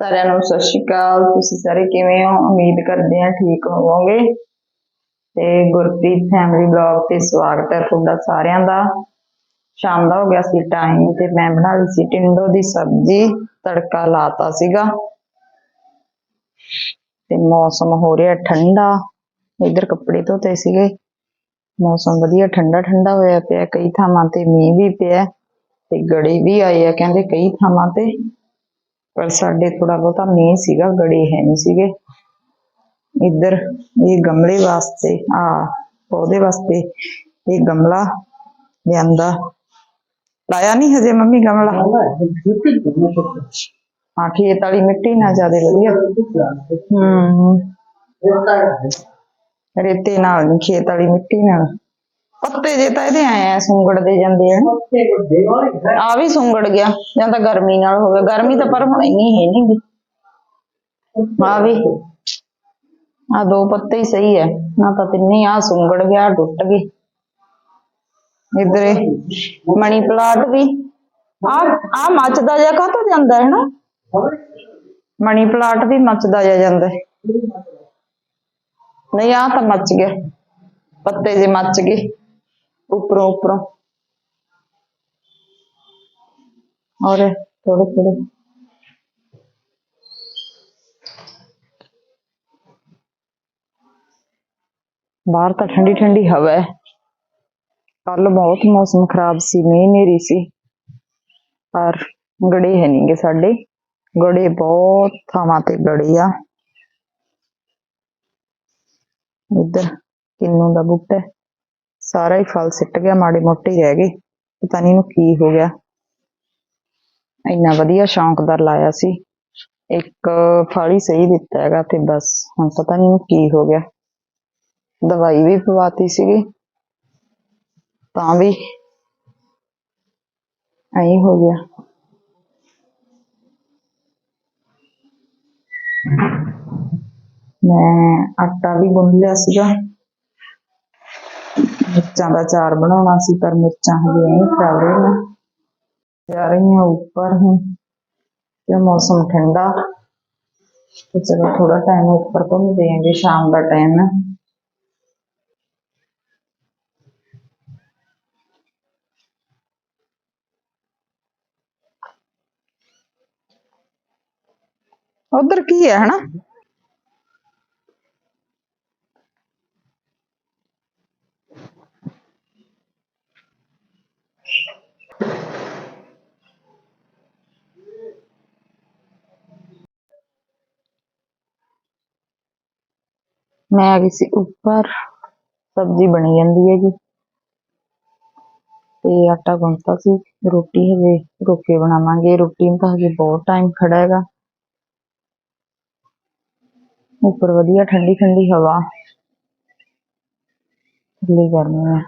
ਸਾਰਿਆਂ ਨੂੰ ਸਤਿ ਸ਼੍ਰੀ ਅਕਾਲ। ਤੁਸੀਂ ਸਾਰੇ ਕਿਵੇਂ ਹੋ? ਉਮੀਦ ਕਰਦੇ ਹਾਂ ਠੀਕ ਹੋਵੋਗੇ। ਤੇ ਗੁਰਪ੍ਰੀਤ ਫੈਮਿਲੀ ਬਲੌਗ ਤੇ ਸਵਾਗਤ ਹੈ ਤੁਹਾਡਾ ਸਾਰਿਆਂ ਦਾ। ਸ਼ਾਮ ਦਾ ਹੋ ਗਿਆ ਸੀ ਟਾਈਮ ਤੇ ਮੈਂ ਬਣਾ ਲਈ ਸੀ ਟਿੰਡੋ ਦੀ ਸਬਜ਼ੀ। ਤੜਕਾ ਲਾਤਾ ਸੀਗਾ। ਤੇ ਮੌਸਮ ਹੋ ਰਿਹਾ ਠੰਡਾ। ਇੱਧਰ ਕੱਪੜੇ ਧੋਤੇ ਸੀਗੇ। ਮੌਸਮ ਵਧੀਆ ਠੰਡਾ ਠੰਡਾ ਹੋਇਆ ਪਿਆ। ਕਈ ਥਾਵਾਂ ਤੇ ਮੀਂਹ ਵੀ ਪਿਆ। ਤੇ ਗੜੇ ਵੀ ਆਈ ਆ। ਕਹਿੰਦੇ ਕਈ ਥਾਵਾਂ ਤੇ ਪਰ ਸਾਡੇ ਥੋੜਾ ਬਹੁਤਾ ਮੀਂਹ ਸੀਗਾ ਗੜੇ ਹੈ ਨਹੀਂ ਸੀਗੇ। ਇੱਧਰ ਇਹ ਗਮਲੇ ਵਾਸਤੇ ਆ ਪੌਦੇ ਵਾਸਤੇ ਇਹ ਗਮਲਾ ਲਿਆਂਦਾ। ਲਾਇਆ ਨਹੀਂ ਹਜੇ ਮੰਮੀ ਗਮਲਾ? ਹਾਂ ਖੇਤ ਵਾਲੀ ਮਿੱਟੀ ਨਾ ਜ਼ਿਆਦਾ ਵਧੀਆ। ਹੂੰ। ਰੇਤੇ ਨਾਲ ਖੇਤ ਵਾਲੀ ਮਿੱਟੀ ਨਾਲ। ਪੱਤੇ ਜੇ ਤਾਂ ਇਹਦੇ ਆਏ ਆ, ਸੁੰਗੜਦੇ ਜਾਂਦੇ ਆ। ਆ ਵੀ ਸੁੰਗੜ ਗਿਆ, ਜਾਂ ਤਾਂ ਗਰਮੀ ਨਾਲ ਹੋਵੇ। ਗਰਮੀ ਤਾਂ ਪਰ ਹੁਣ ਇੰਨੀ ਹੈ ਨਹੀਂ ਗੀ। ਆ ਵੀ। ਆ ਦੋ ਪੱਤੇ ਹੀ ਸਹੀ ਹੈ ਨਾ ਤਾਂ ਤਿੰਨੇ ਆ ਸੁੰਗੜ ਗਿਆ ਟੁੱਟ ਗਏ। ਇਧਰੇ ਇਹ ਮਣੀ ਪਲਾਟ ਵੀ। ਆ ਆ ਮੱਚਦਾ ਜਿਹਾ ਤਾਂ ਜਾਂਦਾ ਹੈ ਨਾ? ਮਣੀ ਪਲਾਟ ਵੀ ਮੱਚਦਾ ਜਿਹਾ ਜਾਂਦਾ ਨਹੀਂ ਆ ਤਾਂ ਮੱਚ ਗਿਆ। ਪੱਤੇ ਜੇ ਮੱਚ ਗਏ। ਉੱਪਰੋਂ ਉੱਪਰੋਂ। ਔਰ ਥੋੜੇ ਥੋੜੇ ਬਾਹਰ ਤਾਂ ਠੰਡੀ ਠੰਡੀ ਹਵਾ ਹੈ। ਕੱਲ ਬਹੁਤ ਮੌਸਮ ਖਰਾਬ ਸੀ, ਮੀਂਹ ਹਨੇਰੀ ਸੀ। ਪਰ ਗੜੇ ਹੈ ਨਹੀਂਗੇ ਸਾਡੇ। ਗੜੇ ਬਹੁਤ ਥਾਵਾਂ ਤੇ ਗੜੇ ਆ। ਇੱਧਰ ਕਿੰਨੂ ਦਾ ਬੂਟਾ ਹੈ। ਸਾਰਾ ਹੀ ਫਲ ਸਿੱਟ ਗਿਆ, ਮਾੜੇ ਮੋਟੇ ਰਹਿ ਗਏ ਪਤਾ ਨਹੀਂ ਇਹਨੂੰ ਕੀ ਹੋ ਗਿਆ। ਇੰਨਾ ਵਧੀਆ ਸ਼ੌਂਕਦਾਰ ਲਾਇਆ ਸੀ। ਇੱਕ ਫਲ ਹੀ ਸਹੀ ਦਿੱਤਾ ਹੈਗਾ ਤੇ ਬਸ, ਹੁਣ ਪਤਾ ਨਹੀਂ ਇਹਨੂੰ ਕੀ ਹੋ ਗਿਆ। ਦਵਾਈ ਵੀ ਪਵਾਤੀ ਸੀਗੀ। ਤਾਂ ਵੀ ਐਂ ਹੋ ਗਿਆ। ਮੈਂ ਆਟਾ ਵੀ ਗੁੰਨ ਲਿਆ ਸੀਗਾ। ਮਿਰਚਾਂ ਦਾ ਚਾਰ ਬਣਾਉਣਾ ਸੀ, ਪਰ ਮਿਰਚਾਂ ਹਜੇ ਨਹੀਂ ਖਰਾਬ ਰਹੀਆਂ ਜਾ ਰਹੀਆਂ ਉੱਪਰ ਹੁਣ, ਤੇ ਮੌਸਮ ਠੰਡਾ। ਤੇ ਚਲੋ ਥੋੜਾ ਟਾਈਮ ਉੱਪਰ ਘੁੰਮਦੇ ਆਂਗੇ ਸ਼ਾਮ ਦਾ ਟਾਈਮ ਹੈ। ਉਧਰ ਕੀ ਹੈ, ਹਨਾ? ਮੈਂ ਆ ਗਈ ਸੀ ਉੱਪਰ, ਸਬਜ਼ੀ ਬਣੀ ਜਾਂਦੀ ਹੈ ਜੀ ਤੇ ਆਟਾ ਗੁੰਨਤਾ ਸੀ, ਰੋਟੀ ਹਜੇ ਰੋਕੇ ਬਣਾਵਾਂਗੇ। ਰੋਟੀ ਨੂੰ ਤਾਂ ਹਜੇ ਬਹੁਤ ਟਾਈਮ ਖੜਾ ਹੈਗਾ। ਉੱਪਰ ਵਧੀਆ ਠੰਡੀ ਠੰਡੀ ਹਵਾ। ਥੱਲੇ ਗਰਮੀ ਹੈ।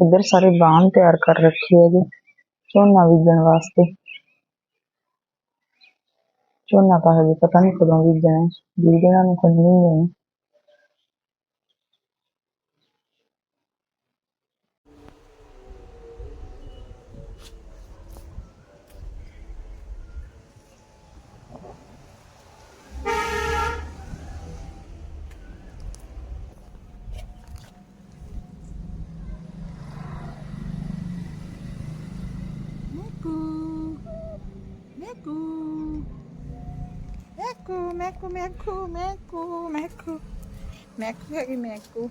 ਇੱਧਰ ਸਾਰੇ ਬਾਣ ਤਿਆਰ ਕਰ ਰੱਖੇ ਹੈਗੇ, ਝੋਨਾ ਬੀਜਣ ਵਾਸਤੇ। ਝੋਨਾ ਤਾਂ ਹਜੇ ਪਤਾ ਨਹੀਂ ਕਦੋਂ ਬੀਜਣਾ ਹੈ ਬੀਜਣਾ ਨੂੰ, ਕੋਈ ਨਹੀਂ ਹੈ Meku, meku, meku, meku, meku. Meku ਹੈਗੀ meku.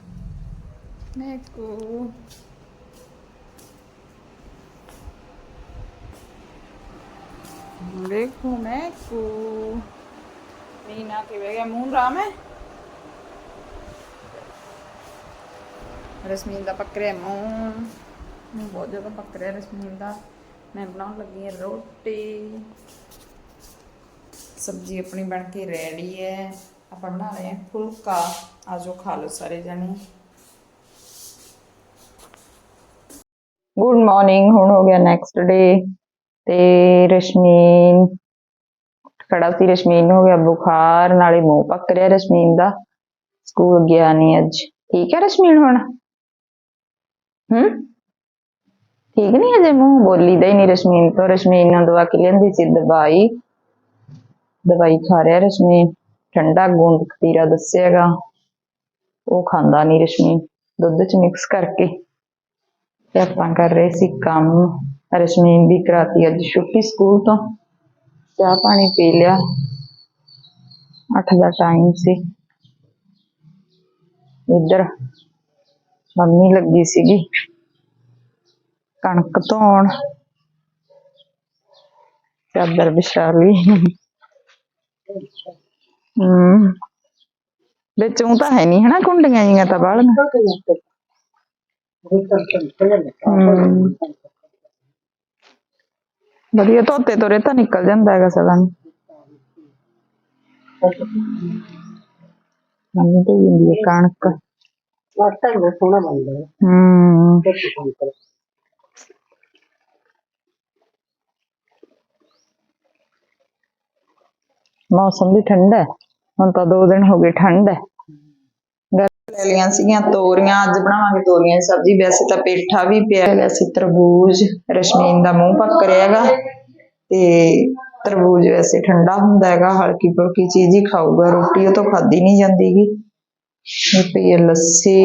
Meku. ਦੇਖੋ meku. मीना के बह गया मून राम है ਰਸਮੀਨ ਦਾ ਪੱਕ ਰਿਹਾ ਮੂੰਹ ਮੂੰਹ ਬਹੁਤ ਜ਼ਿਆਦਾ ਪੱਕ ਰਿਹਾ ਰਸਮੀਨ ਦਾ ਮੈਂ ਬਣਾਉਣ ਲੱਗੀ ਹਾਂ ਰੋਟੀ ਸਬਜ਼ੀ ਆਪਣੀ ਬਣ ਕੇ ਰੈਡੀ ਹੈ ਆਪਾਂ ਬਣਾ ਰਹੇ ਹਾਂ ਫੁਲਕਾ। ਆਜੋ ਖਾ ਲਓ ਸਾਰੇ ਜਣੇ। ਗੁੱਡ ਮਾਰਨਿੰਗ ਹੁਣ ਹੋ ਗਿਆ ਨੈਕਸਟ ਡੇ ਤੇ ਰਸ਼ਮੀਨ ਖੜਾ ਸੀ। ਰਸ਼ਮੀਨ ਹੋ ਗਿਆ ਬੁਖਾਰ, ਨਾਲੇ ਮੂੰਹ ਪੱਕ ਰਿਹਾ ਰਸ਼ਮੀਨ ਦਾ। ਸਕੂਲ ਗਿਆ ਨਹੀਂ ਅੱਜ। ਠੀਕ ਹੈ ਰਸ਼ਮੀਨ ਹੁਣ? ਹੂੰ? ਠੀਕ ਨਹੀਂ ਅਜੇ ਮੂੰਹ? ਬੋਲੀ ਦਾ ਹੀ ਨਹੀਂ ਰਸ਼ਮੀਨ ਤੋਂ। ਰਸ਼ਮੀਨ ਨੂੰ ਦਵਾ ਕੇ ਲੈਂਦੀ ਸੀ ਦਵਾਈ। ਦਵਾਈ ਖਾ ਰਿਹਾ ਰਸ਼ਮੀ। ਠੰਡਾ ਗੂੰਦ ਕਤੀਰਾ ਦੱਸਿਆਗਾ ਉਹ ਖਾਂਦਾ ਨਹੀਂ ਰਸ਼ਮੀ। ਦੁੱਧ ਚ ਮਿਕਸ ਕਰਕੇ। ਤੇ ਆਪਾਂ ਕਰ ਰਹੇ ਸੀ ਕੰਮ। ਰਸ਼ਮੀ ਦੀ ਕਰਾਤੀ ਅੱਜ ਛੁੱਟੀ ਸਕੂਲ ਤੋਂ। ਚਾਹ ਪਾਣੀ ਪੀ ਲਿਆ। ਅੱਠ ਦਾ ਟਾਈਮ ਸੀ। ਇੱਧਰ ਮੰਮੀ ਲੱਗੀ ਸੀਗੀ। ਕਣਕ ਧੋਣ। ਚਾਦਰ ਵਿਛਾ ਲਈ। ਵਿੱਚ ਊਂ ਤਾਂ ਹੈ ਨਹੀਂ ਹਨਾ ਕੁੰਡੀਆਂ ਜੀਆਂ ਤਾਂ ਹਮ ਵਧੀਆ ਧੋਤੇ ਤੋਰੇ ਤਾਂ ਨਿਕਲ ਜਾਂਦਾ ਹੈਗਾ ਸਗੋਂ ਮੰਮੀ ਤੇ ਹੈ ਕਣਕ। ਆਟਾ ਵੀ ਸੋਹਣਾ ਬਣਦਾ ਹੈ ਹਮ ਤੇ ਕੰਮ ਕਰ ਮੌਸਮ ਵੀ ਠੰਡਾ ਹੈ। ਹੁਣ ਤਾਂ ਦੋ ਦਿਨ ਹੋ ਗਏ ਠੰਡ ਹੈ। ਲੈ ਲਈਆਂ ਸੀਗੀਆਂ ਤੋਰੀਆਂ, ਅੱਜ ਬਣਾਵਾਂਗੇ ਤੋਰੀਆਂ ਦੀ ਸਬਜ਼ੀ। ਵੈਸੇ ਤਾਂ ਪੇਠਾ ਵੀ ਪਿਆ ਹੈ ਵੈਸੇ ਤਰਬੂਜ, ਰਸ਼ਮੀਨ ਦਾ ਮੂੰਹ ਪੱਕ ਰਿਹਾ ਹੈਗਾ। ਤੇ ਤਰਬੂਜ ਵੈਸੇ ਠੰਡਾ ਹੁੰਦਾ ਹੈਗਾ, ਹਲਕੀ ਫੁਲਕੀ ਚੀਜ਼ ਹੀ ਖਾਊਗਾ। ਰੋਟੀ ਉਹ ਤੋਂ ਖਾਦੀ ਨਹੀਂ ਜਾਂਦੀਗੀ। ਇਹ ਪਈ ਲੱਸੀ।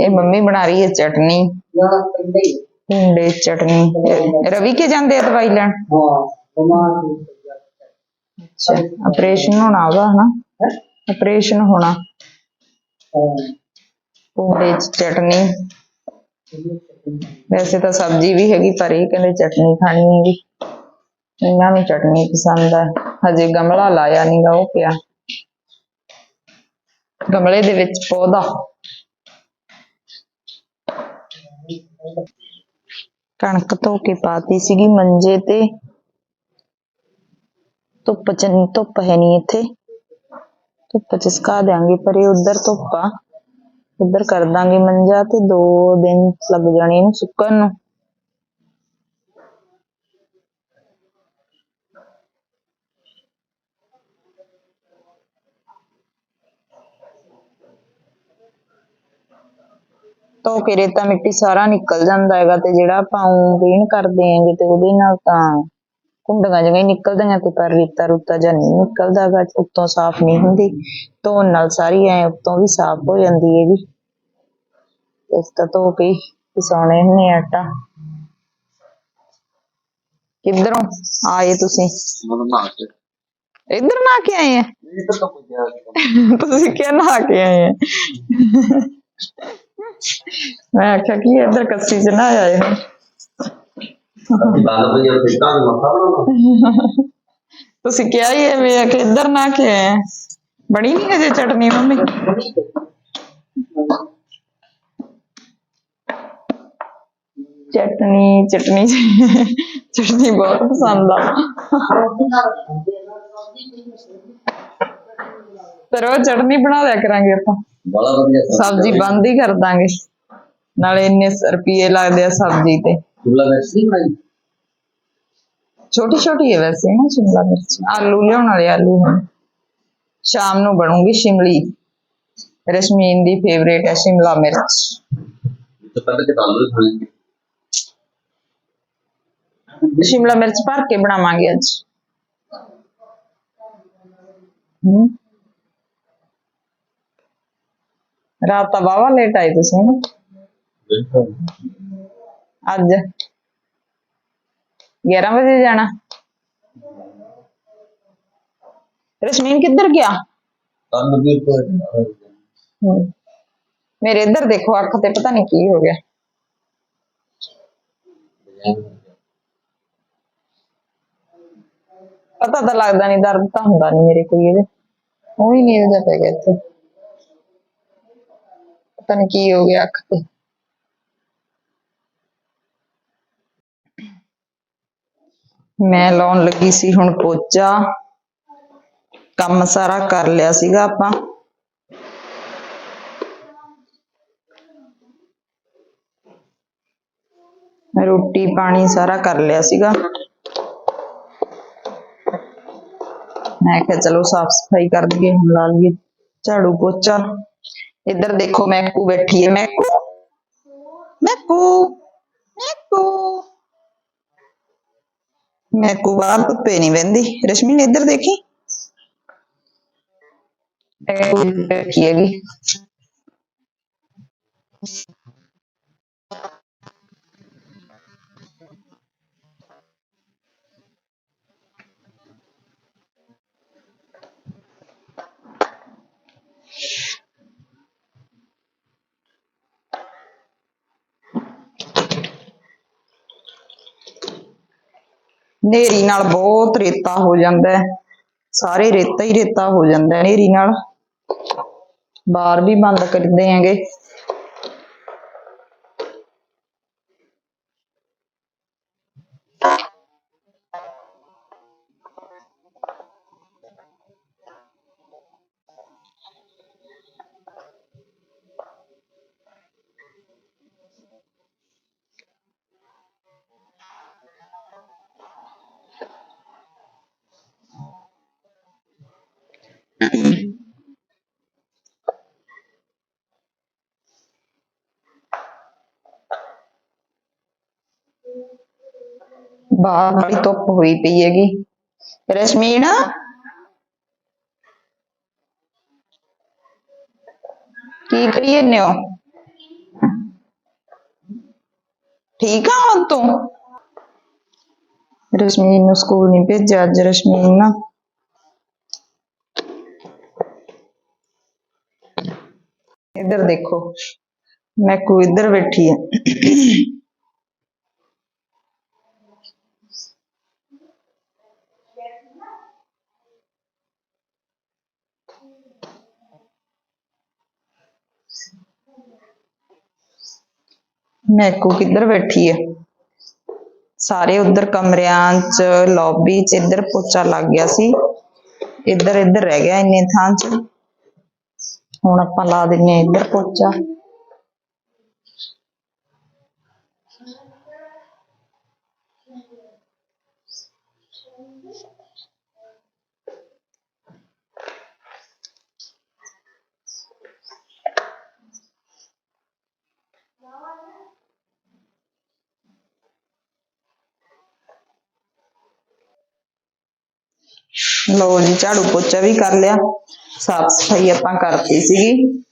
ਇਹ ਮੰਮੀ ਬਣਾ ਰਹੀ ਹੈ ਚਟਨੀ। ਦੀ ਚਟਨੀ ਰਵੀ ਕੇ ਜਾਂਦੇ ਆ ਦਵਾਈ ਲੈਣ? ਅੱਛਾ ਆਪਰੇਸ਼ਨ ਹੋਣਾ ਉਹਦਾ ਹਨਾ? ਆਪਰੇਸ਼ਨ ਹੋਣਾ। ਚ ਚਟਨੀ। ਵੈਸੇ ਤਾਂ ਸਬਜ਼ੀ ਵੀ ਹੈਗੀ ਪਰ ਇਹ ਕਹਿੰਦੇ ਚਟਨੀ ਖਾਣੀ ਹੈਗੀ ਇਹਨਾਂ ਨੂੰ ਚਟਨੀ ਪਸੰਦ ਹੈ ਹਜੇ ਗਮਲਾ ਲਾਇਆ ਨਹੀਂਗਾ ਉਹ ਪਿਆ। ਗਮਲੇ ਦੇ ਵਿੱਚ ਪੌਦਾ। ਕਣਕ ਧੋ ਕੇ ਪਾਤੀ ਸੀਗੀ ਮੰਜੇ ਤੇ। ਧੁੱਪ ਚ ਧੁੱਪ ਹੈ ਨਹੀਂ ਇੱਥੇ। ਧੁੱਪ ਚ ਸੁਕਾ ਦਿਆਂਗੇ, ਪਰ ਇਹ ਉਧਰ ਧੁੱਪ ਆ। ਉਧਰ ਕਰ ਦਾਂਗੇ ਮੰਜਾ ਤੇ ਦੋ ਦਿਨ ਲੱਗ ਜਾਣੇ ਇਹਨੂੰ ਸੁੱਕਣ ਨੂੰ। ਧੋ ਕੇ ਰੇਤਾ ਮਿੱਟੀ ਸਾਰਾ ਨਿਕਲ ਜਾਂਦਾ ਹੈਗਾ ਤੇ ਜਿਹੜਾ ਆਪਾਂ ਊਂ ਕਲੀਨ ਕਰਦੇ ਆਂਗੇ ਤੇ ਉਹਦੇ ਨਾਲ ਤਾਂ ਕੁੰਡੀਆਂ ਹੀ ਨਿਕਲਦੀਆਂ ਤੇ ਪਰ ਰੇਤਾ ਰੂਤਾ ਜਾਂ ਨਹੀਂ ਨਿਕਲਦਾ ਗਾ ਉੱਤੋਂ ਸਾਫ਼ ਨਹੀਂ ਹੁੰਦੀ ਧੋਣ ਨਾਲ ਸਾਰੀ ਐ ਉੱਤੋਂ ਵੀ ਸਾਫ਼ ਹੋ ਜਾਂਦੀ ਹੈਗੀ। ਇਸ ਤਾਂ ਧੋ ਕੇ ਪਿਸਾਉਣੇ ਆ ਆਟਾ। ਕਿੱਧਰੋਂ ਆਏ ਤੁਸੀਂ? ਇੱਧਰ ਨਾ ਕੇ ਆਏ ਆ? ਤੁਸੀਂ ਕਿਹਾ ਨਹਾ ਕੇ ਆਏ ਆ? ਮੈਂ ਆਖਿਆ ਕੀ ਇੱਧਰ ਕੱਸੀ ਚ ਨਾ ਆਏ ਨੇ ਗੱਲ ਪਈ ਉੱਥੇ ਤਾਂ ਮੱਥਾ ਬਣਾਉਣਾ ਤੁਸੀਂ ਕਿਹਾ ਹੀ ਹੈ ਵੀ ਕਿ ਇੱਧਰ ਨਾ ਕੇ ਆਏ ਆ। ਬਣੀ ਨਹੀਂ ਹਜੇ ਚਟਨੀ ਮੰਮੀ ਚਟਨੀ ਚਟਨੀ ਚਟਨੀ ਬਹੁਤ ਪਸੰਦ ਆ ਪਰ ਉਹ ਚਟਨੀ ਬਣਾ ਲਿਆ ਕਰਾਂਗੇ ਆਪਾਂ ਬੜਾ ਵਧੀਆ ਸਬਜ਼ੀ ਬੰਦ ਹੀ ਕਰ ਦਾਂਗੇ। ਨਾਲੇ ਇੰਨੇ ਰੁਪਏ ਲੱਗਦੇ ਆ ਸਬਜ਼ੀ ਤੇ। ਸ਼ਿਮਲਾ ਮਿਰਚ ਨਹੀਂ ਬਣਾਈ? ਛੋਟੀ ਛੋਟੀ ਹੈ ਵੈਸੇ ਨਾ ਸ਼ਿਮਲਾ ਮਿਰਚ। ਆਲੂ ਲਿਆਉਣ ਵਾਲੇ ਆਲੂ ਹਨ ਸ਼ਾਮ ਨੂੰ ਬਣੂਗੀ ਸ਼ਿਮਲੀ। ਰਸ਼ਮੀਨ ਦੀ ਫੇਵਰੇਟ ਹੈ ਸ਼ਿਮਲਾ ਮਿਰਚ। ਤੇ ਪਹਿਲੇ ਕਿ ਆਲੂ ਖਾਣੇ ਸ਼ਿਮਲਾ ਮਿਰਚ ਭਰ ਕੇ ਬਣਾਵਾਂਗੇ ਅੱਜ। ਹਮ ਰਾਤ ਤਾਂ ਵਾਵਾ ਲੇਟ ਆਏ ਤੁਸੀਂ ਨਾ। ਅੱਜ। 11 ਵਜੇ ਜਾਣਾ। ਰਸ਼ਮੀਨ ਕਿੱਧਰ ਗਿਆ? ਹਮ। ਮੇਰੇ ਇੱਧਰ ਦੇਖੋ ਅੱਖ ਤੇ ਪਤਾ ਨਹੀਂ ਕੀ ਹੋ ਗਿਆ। ਪਤਾ ਤਾਂ ਲੱਗਦਾ ਨਹੀਂ ਦਰਦ ਤਾਂ ਹੁੰਦਾ ਨਹੀਂ ਮੇਰੇ ਕੋਈ ਇਹਦੇ। ਉਹੀ ਹੀ ਨੀਲ ਜਿਹਾ ਪੈ ਗਿਆ ਇੱਥੇ। ਪਤਾ ਨਹੀਂ ਕੀ ਹੋ ਗਿਆ ਅੱਖ ਤੇ ਮੈਂ ਲਾਉਣ ਲੱਗੀ ਸੀ ਹੁਣ ਪੋਚਾ ਕੰਮ ਸਾਰਾ ਕਰ ਲਿਆ ਸੀਗਾ ਆਪਾਂ ਰੋਟੀ ਪਾਣੀ ਸਾਰਾ ਕਰ ਲਿਆ ਸੀਗਾ ਮੈਂ ਕਿਹਾ ਚਲੋ ਸਾਫ਼ ਸਫ਼ਾਈ ਕਰ ਦਈਏ ਹੁਣ ਲਾ ਲਈਏ ਝਾੜੂ ਪੋਚਾ ਇੱਧਰ ਦੇਖੋ ਮੈਕੂ ਬੈਠੀ ਹੈ ਮੈਕੂ ਮੈਕੂ ਮੈਕੂ ਮੈਕੂ ਬਾਹਰ ਧੁੱਪੇ ਨਹੀਂ ਬਹਿੰਦੀ ਰਸ਼ਮੀ ਨੇ ਇੱਧਰ ਦੇਖੀ ਮੈਕੂ ਬੈਠੀ ਨੇਰੀ ਨਾਲ ਬਹੁਤ ਰੇਤਾ ਹੋ ਜਾਂਦਾ ਹੈ। ਸਾਰੇ ਰੇਤਾ ਹੀ ਰੇਤਾ ਹੋ ਜਾਂਦਾ ਹੈ ਨੇਰੀ ਨਾਲ। ਬਾਹਰ ਵੀ ਬੰਦ ਕਰਦੇ ਹੈਗੇ ਬਾਹਰ ਬੜੀ ਧੁੱਪ ਹੋਈ ਪਈ ਹੈਗੀ। ਰਸ਼ਮੀਨ ਕੀ ਕਰੀ ਜਾਂਦੇ ਹੋ? ਠੀਕ ਆ ਹੁਣ ਤੂੰ? ਰਸ਼ਮੀਨ ਨੂੰ ਸਕੂਲ ਨਹੀਂ ਭੇਜਿਆ ਅੱਜ, ਰਸ਼ਮੀਨ ਨਾ। ਇੱਧਰ ਦੇਖੋ ਮੈਕੂ ਇੱਧਰ ਬੈਠੀ ਹੈ ਮੈਕੂ ਕਿੱਧਰ ਬੈਠੀ ਹੈ ਸਾਰੇ ਉਧਰ ਕਮਰਿਆਂ 'ਚ ਲੌਬੀ 'ਚ, ਇੱਧਰ ਪੋਚਾ ਲੱਗ ਗਿਆ ਸੀ। ਇੱਧਰ ਇੱਧਰ ਰਹਿ ਗਿਆ ਇੰਨੇ ਥਾਂ 'ਚ। ਹੁਣ ਆਪਾਂ ਲਾ ਦਿੰਨੇ ਆ ਇੱਧਰ ਪੋਚਾ। ਲੋ ਜੀ, ਝਾੜੂ ਪੋਚਾ ਵੀ ਕਰ ਲਿਆ। ਸਾਫ਼ ਸਫ਼ਾਈ ਆਪਾਂ ਕਰਤੀ ਸੀਗੀ।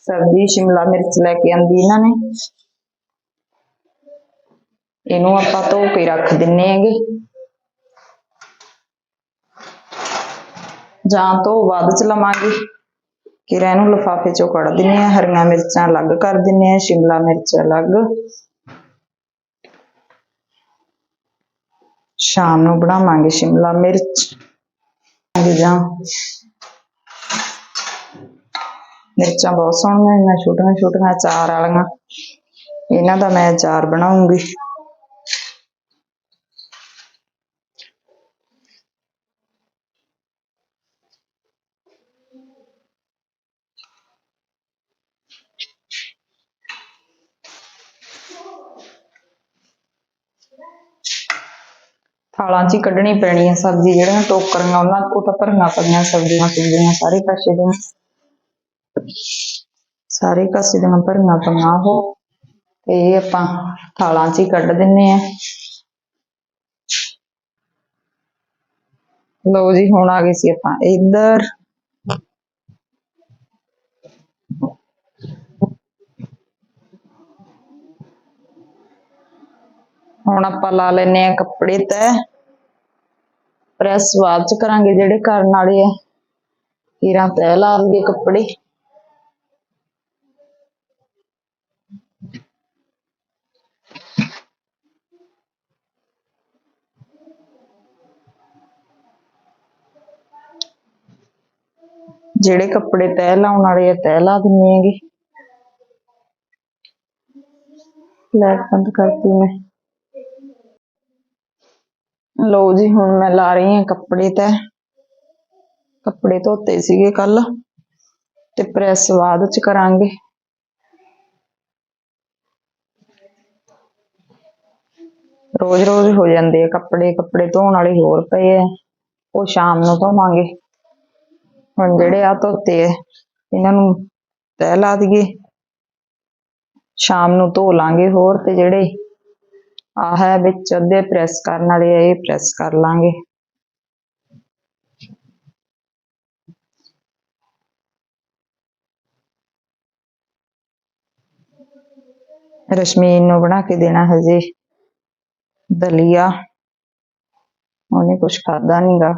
ਸਬਜ਼ੀ, ਸ਼ਿਮਲਾ ਮਿਰਚ ਲੈ ਕੇ ਆਂਦੀ ਇਹਨਾਂ ਨੇ। ਇਹਨੂੰ ਆਪਾਂ ਧੋ ਕੇ ਰੱਖ ਦਿੰਨੇ ਹੈਗੇ। ਜਾਂ ਤੋਂ ਬਾਅਦ ਚ ਲਵਾਂਗੇ। ਕਿਰਾ ਇਹਨੂੰ ਲਿਫਾਫੇ ਚੋਂ ਕੱਢ ਦਿੰਨੇ ਆ, ਹਰੀਆਂ ਮਿਰਚਾਂ ਅਲੱਗ ਕਰ ਦਿੰਨੇ ਆ, ਸ਼ਿਮਲਾ ਮਿਰਚ ਅਲੱਗ। ਸ਼ਾਮ ਨੂੰ ਬਣਾਵਾਂਗੇ ਸ਼ਿਮਲਾ ਮਿਰਚ। ਜਾਂ। ਮਿਰਚਾਂ ਬਹੁਤ ਸੋਹਣੀਆਂ ਇਹਨਾਂ ਛੋਟੀਆਂ ਛੋਟੀਆਂ ਅਚਾਰ ਵਾਲੀਆਂ। ਇਹਨਾਂ ਦਾ ਮੈਂ ਚਾਰ ਬਣਾਉਂਗੀ। ਥਾਲਾਂ 'ਚ ਹੀ ਕੱਢਣੀ ਪੈਣੀ ਹੈ ਸਬਜ਼ੀ, ਜਿਹੜੀਆਂ ਟੋਕਰੀਆਂ, ਉਹਨਾਂ ਉਹ ਤਾਂ ਭਰੀਆਂ ਪਈਆਂ ਸਬਜ਼ੀਆਂ ਸੁਬਜ਼ੀਆਂ, ਸਾਰੇ ਪਾਸੇ ਦੀਆਂ। ਸਾਰੇ ਕਾਸੇ ਦੀਆਂ ਭਰਨਾ ਪਈਆਂ ਉਹ, ਤੇ ਇਹ ਆਪਾਂ ਥਾਲਾਂ 'ਚ ਹੀ ਕੱਢ ਦਿੰਨੇ ਆ। ਲਓ ਜੀ, ਹੁਣ ਆ ਗਏ ਸੀ ਆਪਾਂ ਇੱਧਰ। ਹੁਣ ਆਪਾਂ ਲਾ ਲੈਨੇ ਆ ਕੱਪੜੇ ਤੈ। ਪ੍ਰੈਸ ਬਾਅਦ ਚ ਕਰਾਂਗੇ ਜਿਹੜੇ ਕਰਨ ਵਾਲੇ ਆ। ਹੀਰਾਂ ਤੈ ਲਾਉਂਗੇ ਕੱਪੜੇ। ਜਿਹੜੇ ਕੱਪੜੇ ਤੈ ਲਾਉਣ ਵਾਲੇ ਆ ਤੈ ਲਾ ਦਿੰਨੇ ਹੈਗੇ। ਲਾਈਟ ਬੰਦ ਕਰਤੀ ਮੈਂ। ਲਓ ਜੀ, ਹੁਣ ਮੈਂ ਲਾ ਰਹੀ ਹਾਂ ਕੱਪੜੇ ਤੈ। ਕੱਪੜੇ ਧੋਤੇ ਸੀਗੇ ਕੱਲ ਤੇ ਪ੍ਰੈਸ ਬਾਅਦ ਚ ਕਰਾਂਗੇ। ਰੋਜ਼ ਰੋਜ਼ ਹੋ ਜਾਂਦੇ ਆ ਕੱਪੜੇ ਕੱਪੜੇ ਧੋਣ ਵਾਲੇ ਹੋਰ ਪਏ ਆ। ਉਹ ਸ਼ਾਮ ਨੂੰ ਧੋਵਾਂਗੇ। ਹੁਣ ਜਿਹੜੇ ਆ ਧੋਤੇ ਆ, ਇਹਨਾਂ ਨੂੰ ਤਹਿ ਲਾ ਦਈਏ। ਸ਼ਾਮ ਨੂੰ ਧੋ ਲਾਂਗੇ ਹੋਰ ਤੇ ਜਿਹੜੇ ਆਹ ਹੈ ਵਿੱਚ ਅੱਧੇ ਪ੍ਰੈਸ ਕਰਨ ਵਾਲੇ ਆ ਇਹ ਪ੍ਰੈਸ ਕਰ ਲਾਂਗੇ। ਰਸ਼ਮੀਨ ਨੂੰ ਬਣਾ ਕੇ ਦੇਣਾ ਹਜੇ। ਦਲੀਆ। ਉਹਨੇ ਕੁਛ ਖਾਦਾ ਨਹੀਂਗਾ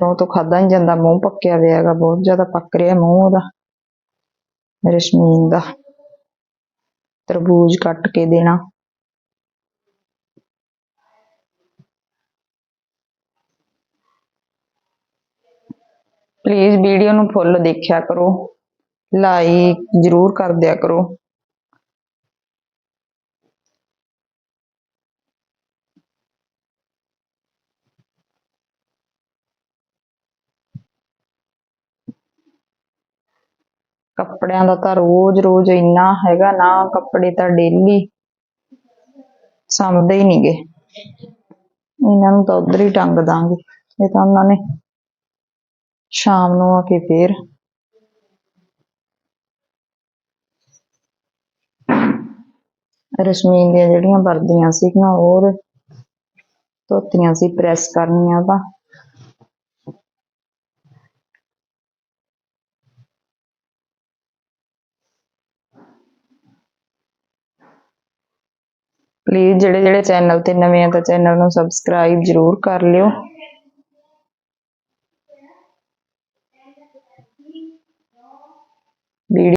ਉਹ ਤੋਂ ਖਾਦਾ ਨਹੀਂ ਜਾਂਦਾ, ਮੂੰਹ ਪੱਕਿਆ ਹੋਇਆ ਹੈਗਾ ਬਹੁਤ ਜ਼ਿਆਦਾ ਪੱਕ ਰਿਹਾ ਮੂੰਹ ਉਹਦਾ। ਰਸ਼ਮੀਨ ਦਾ ਤਰਬੂਜ ਕੱਟ ਕੇ ਦੇਣਾ। ਪਲੀਜ਼ ਵੀਡੀਓ ਨੂੰ ਫੁੱਲ ਦੇਖਿਆ ਕਰੋ। ਲਾਈਕ ਜ਼ਰੂਰ ਕਰ ਦਿਆ ਕਰੋ। ਕੱਪੜਿਆਂ ਦਾ ਤਾਂ ਰੋਜ਼ ਰੋਜ਼ ਇੰਨਾ ਹੈਗਾ ਨਾ, ਕੱਪੜੇ ਤਾਂ ਡੇਲੀ ਸਮਝਦੇ ਹੀ ਨਹੀਂਗੇ ਇਹਨਾਂ ਨੂੰ ਤਾਂ ਉਧਰ ਹੀ ਟੰਗ ਦਾਂਗੇ। ਇਹ ਤਾਂ ਉਹਨਾਂ ਨੇ ਸ਼ਾਮ ਨੂੰ ਆ ਕੇ ਫੇਰ। ਰਸ਼ਮੀਨ ਦੀਆਂ ਜਿਹੜੀਆਂ ਵਰਦੀਆਂ ਸੀਗੀਆਂ ਉਹ ਧੋਤੀਆਂ ਸੀ, ਪ੍ਰੈਸ ਕਰਨੀਆਂ ਤਾਂ। ਪਲੀਜ਼ ਜਿਹੜੇ ਜਿਹੜੇ ਚੈਨਲ ਤੇ ਨਵੇਂ ਆ ਤਾਂ ਚੈਨਲ ਨੂੰ ਸਬਸਕ੍ਰਾਈਬ ਜ਼ਰੂਰ ਕਰ ਲਿਓ ਵੀਡੀਓ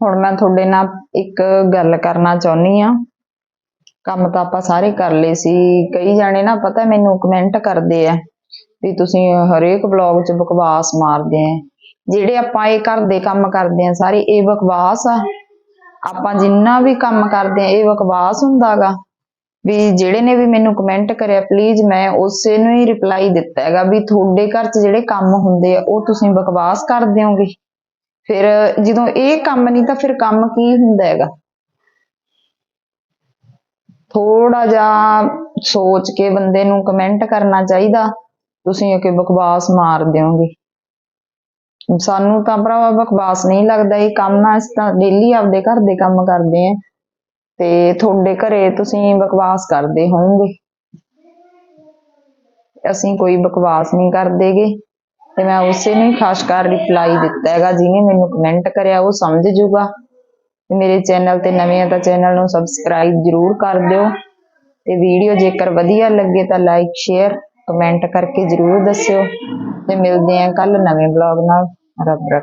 ਹੁਣ ਮੈਂ ਤੁਹਾਡੇ ਨਾਲ ਇੱਕ ਗੱਲ ਕਰਨਾ ਚਾਹੁੰਦੀ ਆ ਕੰਮ ਤਾਂ ਆਪਾਂ ਸਾਰੇ ਕਰ ਲਏ ਸੀ। ਕਈ ਜਾਣੇ ਨਾ ਪਤਾ ਮੈਨੂੰ ਕਮੈਂਟ ਕਰਦੇ ਆ ਵੀ ਤੁਸੀਂ ਹਰੇਕ ਬਲੌਗ 'ਚ ਬਕਵਾਸ ਮਾਰਦੇ ਆ। ਜਿਹੜੇ ਆਪਾਂ ਇਹ ਘਰ ਦੇ ਕੰਮ ਕਰਦੇ ਆ, ਸਾਰੇ ਇਹ ਬਕਵਾਸ ਆ। ਆਪਾਂ ਜਿੰਨਾ ਵੀ ਕੰਮ ਕਰਦੇ ਆ, ਇਹ ਬਕਵਾਸ ਹੁੰਦਾਗਾ। ਵੀ ਜਿਹੜੇ ਨੇ ਵੀ ਮੈਨੂੰ ਕਮੈਂਟ ਕਰਿਆ ਪਲੀਜ਼ ਮੈਂ ਉਸੇ ਨੂੰ ਹੀ ਰਿਪਲਾਈ ਦਿੱਤਾ ਹੈਗਾ ਵੀ ਤੁਹਾਡੇ ਘਰ 'ਚ ਜਿਹੜੇ ਕੰਮ ਹੁੰਦੇ ਆ, ਉਹ ਤੁਸੀਂ ਬਕਵਾਸ ਕਰ ਦਿਓਗੇ। ਫਿਰ ਜਦੋਂ ਇਹ ਕੰਮ ਨਹੀਂ ਤਾਂ ਫਿਰ ਕੰਮ ਕੀ ਹੁੰਦਾ ਹੈਗਾ? ਥੋੜਾ ਜਿਹਾ ਸੋਚ ਕੇ ਬੰਦੇ ਨੂੰ ਕਮੈਂਟ ਕਰਨਾ ਚਾਹੀਦਾ, ਤੁਸੀਂ ਕਿ ਬਕਵਾਸ ਮਾਰ ਦਿਓਗੇ। ਸਾਨੂੰ ਤਾਂ ਭਰਾਵਾ ਬਕਵਾਸ ਨਹੀਂ ਲੱਗਦਾ, ਇਹ ਕੰਮ ਨਾ ਅਸੀਂ ਤਾਂ ਡੇਲੀ ਆਪਦੇ ਘਰ ਦੇ ਕੰਮ ਕਰਦੇ ਆਂ ਤੇ ਤੁਹਾਡੇ ਘਰੇ ਤੁਸੀਂ ਬਕਵਾਸ ਕਰਦੇ ਹੋਵੋਗੇ। ਅਸੀਂ ਕੋਈ ਬਕਵਾਸ ਨਹੀਂ ਕਰਦੇਗੇ। ਤੇ ਮੈਂ ਉਸੇ ਨੂੰ ਹੀ ਖਾਸ ਰਿਪਲਾਈ ਦਿੱਤਾ ਹੈਗਾ, ਜਿਹਨੇ ਮੈਨੂੰ ਕਮੈਂਟ ਕਰਿਆ, ਉਹ ਸਮਝ ਜੂਗਾ ਤੇ ਮੇਰੇ ਚੈਨਲ ਤੇ ਨਵੇਂ ਆ ਤਾਂ ਚੈਨਲ ਨੂੰ ਸਬਸਕ੍ਰਾਈਬ ਜ਼ਰੂਰ ਕਰ ਦਿਓ। ਤੇ ਵੀਡੀਓ ਜੇਕਰ ਵਧੀਆ ਲੱਗੇ ਤਾਂ ਲਾਈਕ ਸ਼ੇਅਰ ਕਮੈਂਟ ਕਰਕੇ ਜ਼ਰੂਰ ਦੱਸਿਓ। ਤੇ ਮਿਲਦੇ ਆਂ ਕੱਲ ਨਵੇਂ ਬਲੌਗ ਨਾਲ। ਰੱਬ ਰੱਖੇ।